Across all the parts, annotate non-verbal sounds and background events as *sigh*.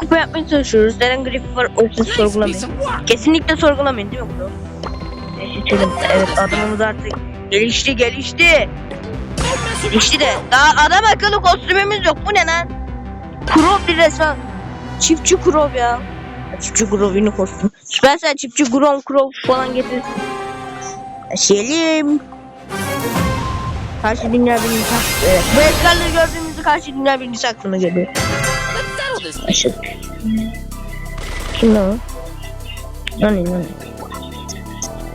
kupa yapmaya çalışıyoruz. Neden grip var olsun sorgulamayın. Kesinlikle sorgulamayın değil mi bunu? Geçelim. Evet adamımız artık gelişti gelişti. Gelişti de. Daha adam akıllı kostümümüz yok. Bu ne lan? Kurov bir resmen. Çiftçi kurov ya. Çiftçi kurov yine kostüm. Süpersel çiftçi kurov kurov falan getir. Selim. Karşı dünya birincisi. Evet. Bu eskarları gördüğümüzde karşı dünya birincisi aklıma geliyor. Aşık. Kim lan? Lan lan.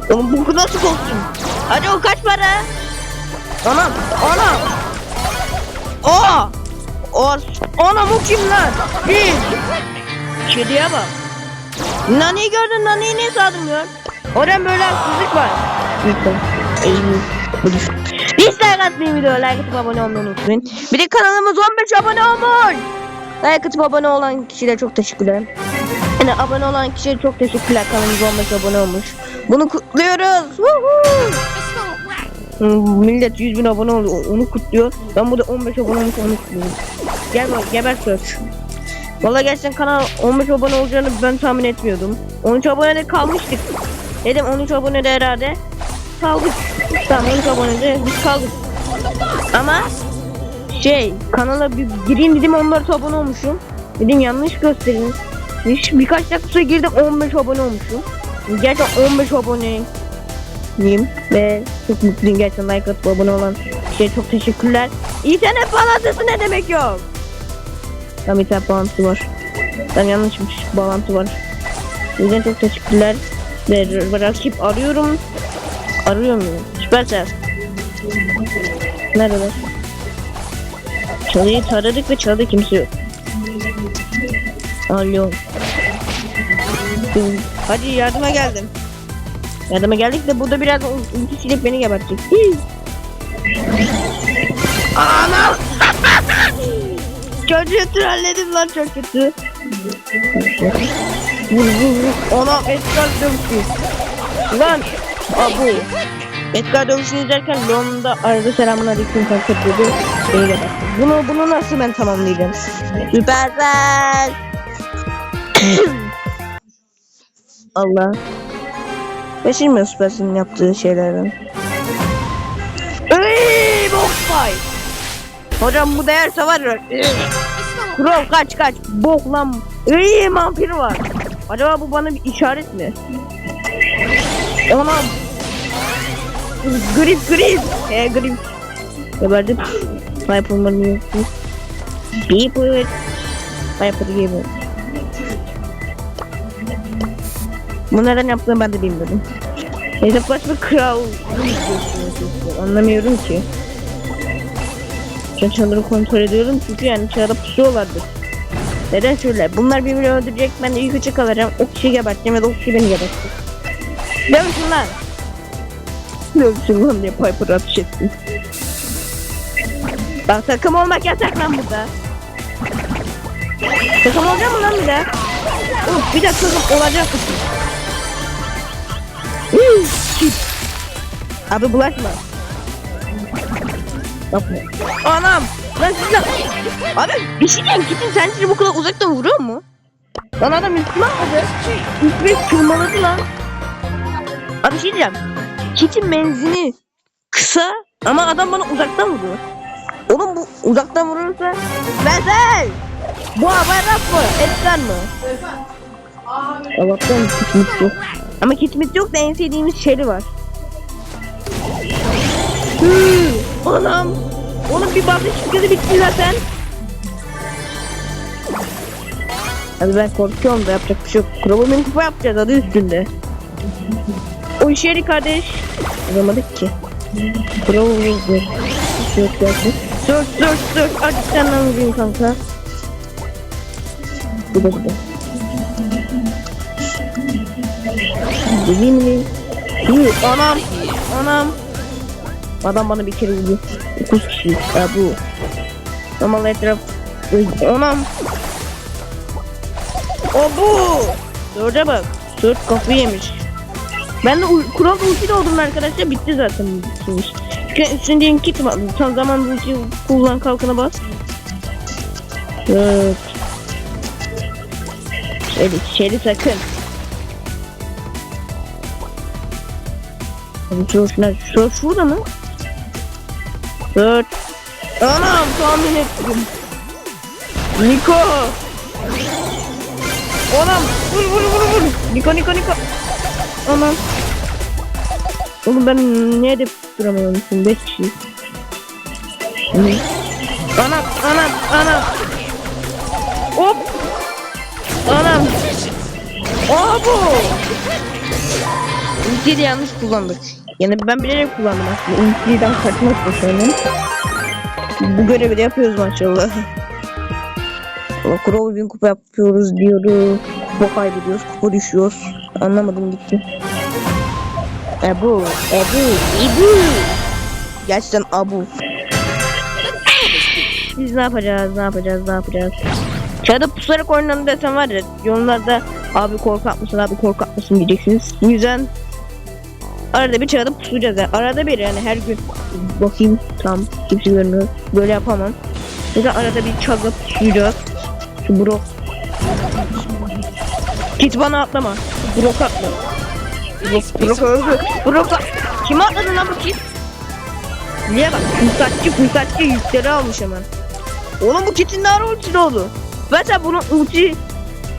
Oğlum bu nasıl kostüm? Hadi o kaç para? Anam, anam. O. O. Anam o kim lan? Bir. Kediye bak. Nani'yi gördün, Nani'yi ne sağdım gör? Oradan böyle haksızlık var. Eğilin. Dislike atmayı video like atıp abone olmayı unutmayın. Bir de kanalımız 15 abone olmuş. Like atıp abone olan kişilere çok teşekkürler. Yani abone olan kişiye çok teşekkürler. Kanalımız 15 abone olmuş. Bunu kutluyoruz. Hmm, Millet 100 bin abone oluyor. Onu kutluyor. Ben burada 15 abone olmuş onu kutluyorum. Gel bak geber search. Valla gerçekten kanal 15 abone olacağını ben tahmin etmiyordum. 13 abonede kalmıştık. Dedim 13 abonede herhalde kaldık. Tamam 13 abonede biz kaldık. Ama şey kanala bir gireyim dedim 14 abone olmuşum. Dedim yanlış gösterin. Bir, birkaç dakika sonra girdim 15 abone olmuşum. Gerçekten 15 aboneyim ve çok mutluyum gerçekten like atıp abone olan kişiye çok teşekkürler. İnternet bağlantısı ne demek yok? Tam internet bağlantısı var. Ben yanlışmış bağlantı var. Yüzden çok teşekkürler. Ve rakip arıyorum. Arıyor muyum? Süpersel. Neredeler? Çalıyı taradık ve çalıda kimse yok. Alo. Hadi yardıma geldim. Yardıma geldik de burada biraz ulti silip beni gebertecek. Anam! *laughs* Çocuğu trolledim lan çok kötü. Vur vur vur. Ona Edgar dövüşü. Lan! Abu. Edgar dövüşünü izlerken Leon'da arada selamun aleyküm kanka dedi. Gebertti. Bunu, bunu nasıl ben tamamlayacağım? Süpersel! *coughs* Allah. Geçilmiyor Süpersel'in yaptığı şeylerden. Eee box fight. Hocam bu değerse var. Kurov kaç kaç. Bok lan. Eee vampir var. Acaba bu bana bir işaret mi? Anam. Grip grip. He grip. Geberdim. Viper mı? Viper. Viper gibi. Bu neden yaptığını ben de bilmiyorum. Hesaplaşma kral anlamıyorum ki. Ben çadırı kontrol ediyorum çünkü yani çadıra pusuyorlardır. Neden şöyle? Bunlar birbirini öldürecek ben de ilk üçe kalacağım. O kişiyi geberteceğim ya da o kişi beni gebertecek. Dövüşün lan! Dövüşün lan diye Piper ateş ettim. Bak takım olmak yasak lan burada. Takım olacak mı lan bir daha? Of bir dakika takım olacak mısın? Abi bulaşma. Yapma. Anam. Lan siz lan. Abi bir şey diyeyim. Kitin sence bu kadar uzaktan vuruyor mu? Lan adam Müslüman mıydı? Üstüme tırmaladı lan. Abi bir şey diyeceğim. Kitin menzini kısa ama adam bana uzaktan vuruyor. Oğlum bu uzaktan vurursa Vezel! Bu rap mı? Etsen mi? Allah'tan kitmit yok. Ama kitmit yok da en sevdiğimiz şeyli var. Hı, anam. Oğlum bir bakış çıkıyordu bitti zaten. Abi ben korkuyorum da yapacak bir şey yok. Kurabımın kupa yapacağız adı üstünde. O iş yeri kardeş. Yapamadık ki. Kurabımız yok. Yok gelsin. Sür sür sür. Artık senden vurayım kanka. Bu da bu da. Dediğim mi? Hı, anam. Anam. Adam bana bir kere vurdu. 9 kişi. Ya bu. Normal etraf. Anam. O bu. Dörde bak. Dört kapı yemiş. Ben de kural ulti oldum arkadaşlar. Bitti zaten. Bitmiş. Üstündeyim kit mi aldım? Zaman ulti kullan kalkana bas. Evet. Şeri, şeri sakın. Şu şuna, şu şurada mı? Dört. Anam tahmin ettim. Niko. Anam vur vur vur vur. Niko Niko Niko. Anam. Oğlum ben niye edip duramıyorum şimdi 5 kişi. Anam anam anam. Hop. Anam. Abo. De yanlış kullandık. Yani ben bilerek kullandım aslında. Ultiden kaçmak için. Bu görevi de yapıyoruz maşallah. Valla Crow bin kupa yapıyoruz diyoruz. Kupa kaybediyoruz. Kupa düşüyoruz. Anlamadım gitti. Ebu, Ebu, Ebu. Gerçekten Abu. Biz ne yapacağız, ne yapacağız, ne yapacağız? Çağda pusarak oynanın desem var ya, yorumlarda abi korkak mısın, abi korkak mısın diyeceksiniz. Bu yüzden arada bir çağda pusacağız yani. Arada bir yani her gün bakayım tam kimse görmüyor. Böyle yapamam. Yüzden arada bir çağda pusacağız. Şu bro. Git bana atlama. Brok atla. Brok, Brok öldü. Brok at- Kime atladın lan bu kit? Niye bak fırsatçı fırsatçı yükleri almış hemen. Oğlum bu kitin ne ara ultili oldu? Mesela bunun ulti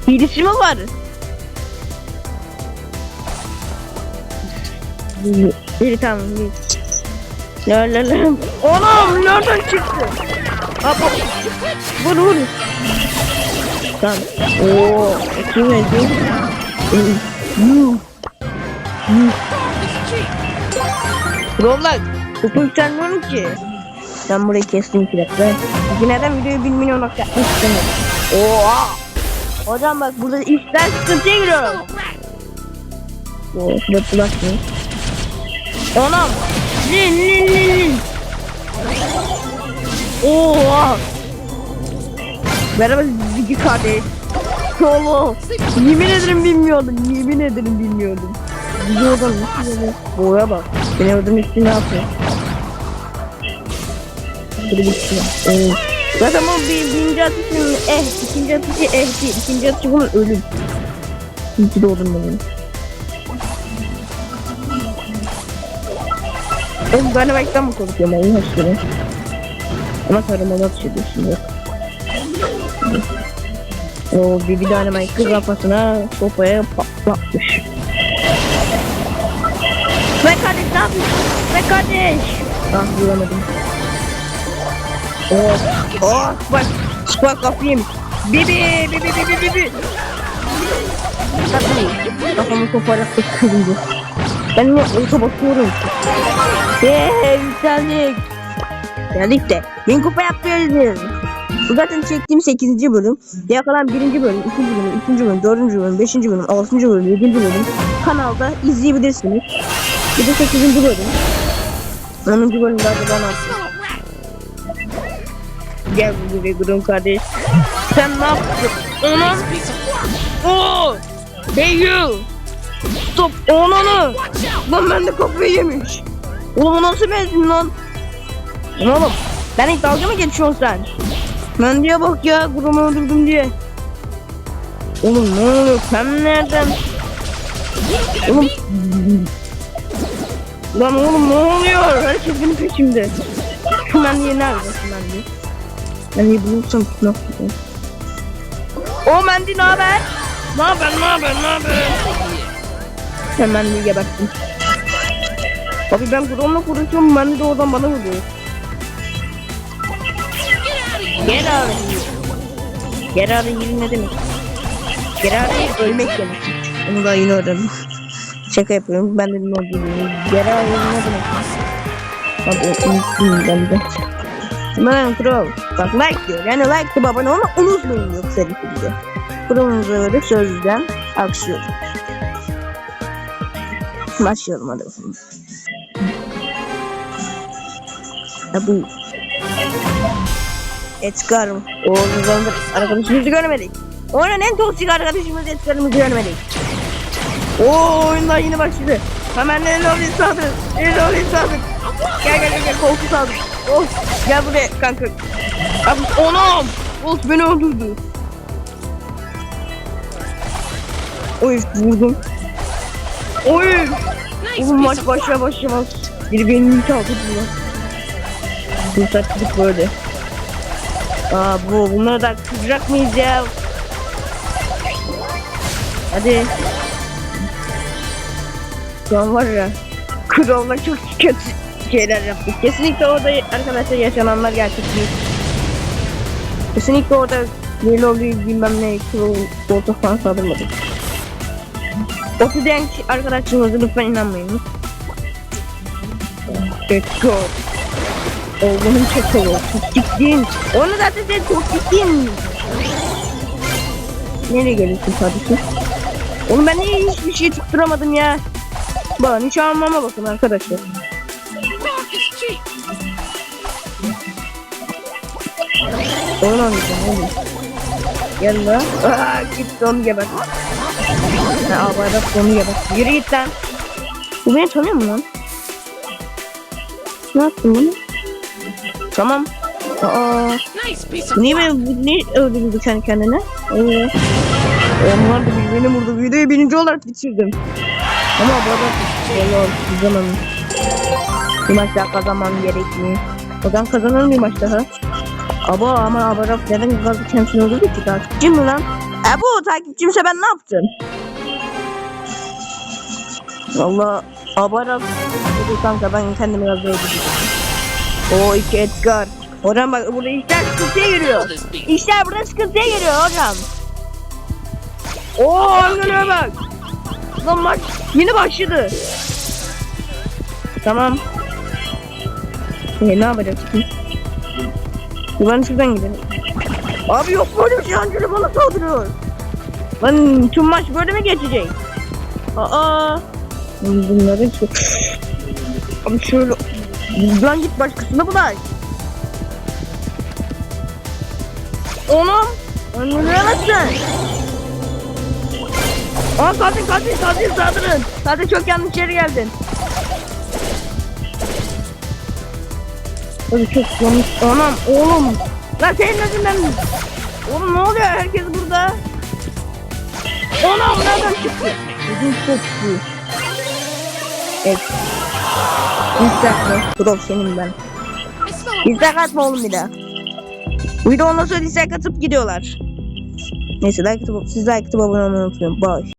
hilesi mi var? Biri tamam bir. La la la. Oğlum nereden çıktı? Hop hop. Vur vur. Tamam. Oo, kim öldü? Roblox. Kutu yükselmiyorum ki. Ben burayı kestim iki dakika. Neden videoyu 1 milyon dakika istemiyorum. Oha. Hocam bak burada işler sıkıntıya giriyorum. Oo, şurada kulak mı? Anam. Lin lin lin lin. Oha. Merhaba Zigi kardeş. Oğlum. Yemin ederim bilmiyordum. Yemin ederim bilmiyordum. Zigi oradan nasıl böyle? Boya bak. Beni öldürmek için ne yapıyor? Şöyle bir şey. Oo. Zaten o bir, birinci atışın eh, ikinci atışı eh değil. İkinci atışı bunun ölüm. İyi ki doğdum benim. Ben Dynamite'den mı korkuyorum Allah aşkına? Ama sarılmalı atış ediyorsun yok. O bir bir Dynamite kız kafasına sopaya patlatmış. Ve kardeş ne yapıyorsun? Ve kardeş! Ah vuramadım. Oh, oh, bak, bak kapayım. Bibi, bibi, bibi, bibi. Tabii, kafamı koparak kırıldı. Ben ne orta bakıyorum. Eee, yükseldik. Geldik de, yeni kupa yapıyoruz. Bu zaten çektiğim 8. bölüm. Diğer kalan 1. bölüm, 2. bölüm, 3. bölüm, 4. bölüm, 5. bölüm, 6. bölüm, 7. bölüm kanalda izleyebilirsiniz. Bir de 8. bölüm. 10. bölümlerde bana atın. Gel buraya Gudun kardeş. Sen ne yaptın? Ona. Oo. Hey you. Stop. Onu. Lan ben de kafayı yemiş. Oğlum o nasıl benzin? Lan Oğlum. Ben ilk dalga mı geçiyorsun sen? Ben diye bak ya Gudun'u öldürdüm diye. Oğlum ne oluyor? Sen nereden? Oğlum. Lan oğlum ne oluyor? Herkes benim peşimde. Şu mendiği nerede? Şu mendiği. Ben iyi bulursam ne yapayım? O Mendi ne haber? Ne haber? Ne haber? Ne haber? Sen Mendi'yi geberttin. Abi ben Gron'la konuşuyorum. Mendi de oradan bana vuruyor. Abi. Gel abi yeri ne demek? Gel abi ölmek demek. Onu da yine öğrendim. Şaka yapıyorum. Ben de ne olduğunu Gel abi ne demek? Abi unuttum ben de. Aman Crow. Bak like diyor. Yani like de abone olma unutmayın yoksa diye. Crow'unuza öyle sözden alkışlıyorum. Başlayalım hadi bakalım. Ya bu Edgar mı? Oğlum zamandır arkadaşımızı görmedik. Onun en toksik arkadaşımız Edgar'ımızı görmedik. Oo oyundan yine başladı. Hemen Elolin saldır. Elolin saldır. Gel gel gel gel koltuk saldır. Oh gel buraya kanka. Abi onam. Bolt beni öldürdü. Oy vurdum. Oy. Oğlum maç başa başlamaz. Biri benim ilk bunu. Bu saçlık böyle. Aa bu bunları da kıracak mıyız ya? Hadi. Şu an var ya. Kral'la çok kötü şeyler yaptık. Kesinlikle orada arkadaşlar yaşananlar gerçek değil. Kesinlikle orada oluyor bilmem ne koltuk falan saldırmadık. Otu diyen kişi- arkadaşlarımıza lütfen inanmayın. Let's go. Oğlum çok seviyor. Ciddiyim. Onu zaten sen ciddiyim. Nereye geliyorsun kardeşim? Oğlum ben niye hiçbir şey tutturamadım ya? Bana hiç almama bakın arkadaşlar. Oyun oynayacağım oğlum. Gel lan. Aa, git onu gebert. Ha abardat onu gebert. Yürü git lan. Bu beni tanıyor mu lan? Ne yaptın bunu? Tamam. Aa, niye ben bu niye öldürdü kendi kendine? Ee, onlar da birbirini vurdu. Videoyu birinci olarak bitirdim. Ama. Valla güzel olmuş. Bir maç daha kazanmam gerekmiyor. O zaman kazanalım bir maç daha. Aba ama abaraf neden gazı kendisini öldürdü ki takipçim mi lan? E bu takipçimse ben ne yaptım? Valla abaraf dedi kanka ben kendimi öldürdüm. O iki Edgar. Hocam bak burada işler sıkıntıya giriyor. İşler burada sıkıntıya giriyor hocam. Oo annene bak. Lan maç yeni başladı. Tamam. Ee, ne yapacaksın? Ben şuradan gidelim. Abi yok böyle bir şey Angelo bana saldırıyor. Lan tüm maç böyle mi geçecek? Aa. Bunların çok... Abi şöyle... Lan git başkasına bulaş. Oğlum. Öldüremezsin. Aa katil katil katil saldırın. Katil çok yanlış yere geldin. Abi çok yanlış. Anam oğlum. Lan senin yüzünden. Oğlum ne oluyor? Herkes burada. Anam nereden çıktı? Bugün çok iyi. Evet. İstakma. Bro senin ben. I smell İstek atma oğlum bir daha. Bir de ondan sonra istek atıp gidiyorlar. Neyse like atıp, siz like atıp abone olmayı unutmayın. Bye.